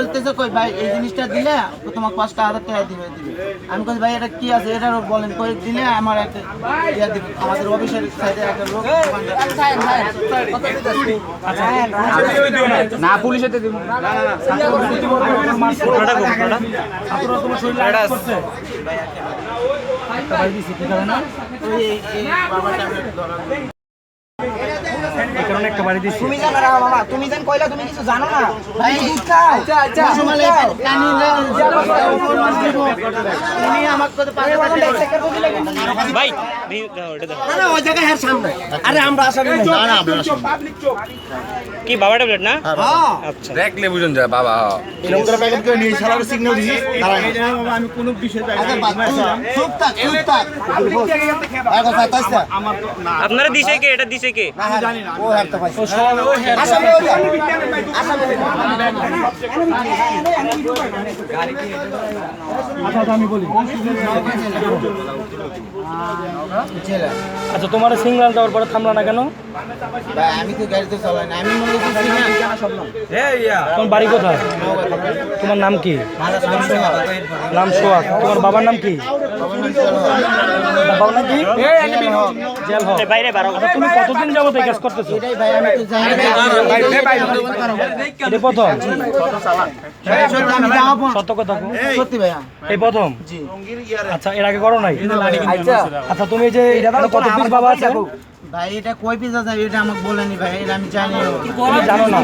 বলতেছে কই ভাই এই জিনিসটা দিলে তোমাকে পাঁচটা হাজার টাকা দিবে দিবে। আমি কই ভাই এটা কি আছে? এটা বলেন কই দিলে আমার একটা ইয়া দিবে। আমাদের অফিসের সাইডে একটা লোক না। পুলিশেতে দিব না। না না ভাই দিছি কি কারণে? ওই এই একটা বাড়ি দিছি তুমি জানো না মামা তুমি জান কইলা তুমি কিছু জানো না। ভাই দুধ খাও আচ্ছা আচ্ছা সময় কানি উনি আমাকে কত পাঁচ হাজার টাকা ভাই। আরে ওই জায়গায় হের সামনে। আরে আমরা আসামি না কি বাবা ট্যাবলেট না? হ্যাঁ আচ্ছা। দেখলে বুঝুন যায় বাবা এরকম করে প্যাকেট করে নিয়ে শালার সিগন্যাল দিছি দাঁড়ান আমি কোনো বিষয় পাই চুপ থাক চুপ থাক। এখন সাতাশ না। আপনারা দিছে কে? এটা দিছে কে? জানি না ও হারতে পাইছে। আসামি ওইটা আসামি আচ্ছা tout. তোমার সিগন্যাল দেওয়ার পরে থামলা না কেন? আমি তো গাড়ি তো চালাই না আমি মনে তোমার বাড়ি কোথায়? তোমার নাম কি? নাম সোহাগ। তোমার বাবার নাম কি? বাবার নাম কি? জেল হক। এই বাইরে বারো আচ্ছা, তুমি কতদিন যাবত এই কাজ করতেছো? এটাই ভাই আমি তো জানি না। এটা প্রথম? ভাই, সত্যি আমি যাব সত্য কথা। এই প্রথম? আচ্ছা এর আগে করো নাই? আচ্ছা তুমি যে এখানে কত পিস বাবা আছে ভাই এটা কই পিস আছে এটা আমাকে বলেনি ভাই এটা আমি জানি না তুমি জানো না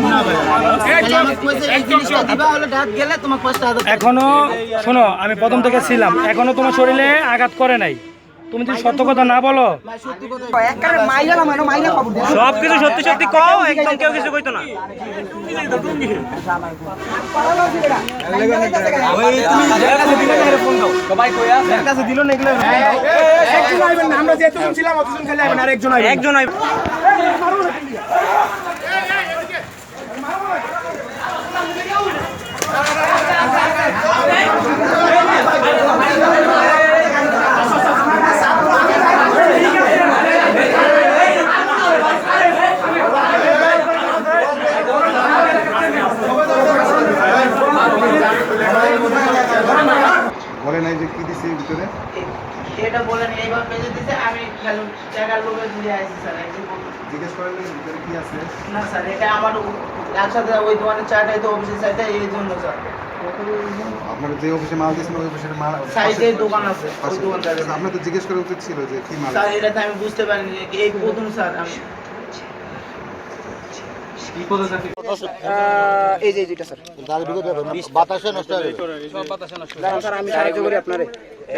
এখনও শোনো আমি প্রথম থেকে ছিলাম এখনও তোমার শরীরে আঘাত করে নাই তুমি যদি সত্য কথা না বলো ভাই সত্যি কথা একবারে মাইলা না মানে দিল না দে একজন আইবেন সত্যি সত্যি কও ছিলাম অতজন খালি আইবেন আর একজন আইব। বলে নাই যে কি দিছে ভিতরে? এটা বলেনি এইবার পেজে দিছে আমি গেল টাকার লোকে দিয়ে আসি স্যার জিজ্ঞেস করেন নাই ভিতরে কি আছে? না স্যার এটা আমার একসাথে ওই দোকানের চাটাই তো অফিসের সাইডে এই জন্য স্যার। আপনার যে অফিসে মাল দিয়েছেন ওই অফিসের মাল সাইডে দোকান আছে ওই পাশে- দোকানটা আপনার তো জিজ্ঞেস করা উচিত ছিল যে কি মাল স্যার এটা তো আমি বুঝতে পারিনি এই প্রথম স্যার আমি এই যে দুইটা স্যার। বাতাসে নষ্ট হয়ে স্যার আমি সাহায্য করি আপনারে।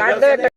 কার্ড একটা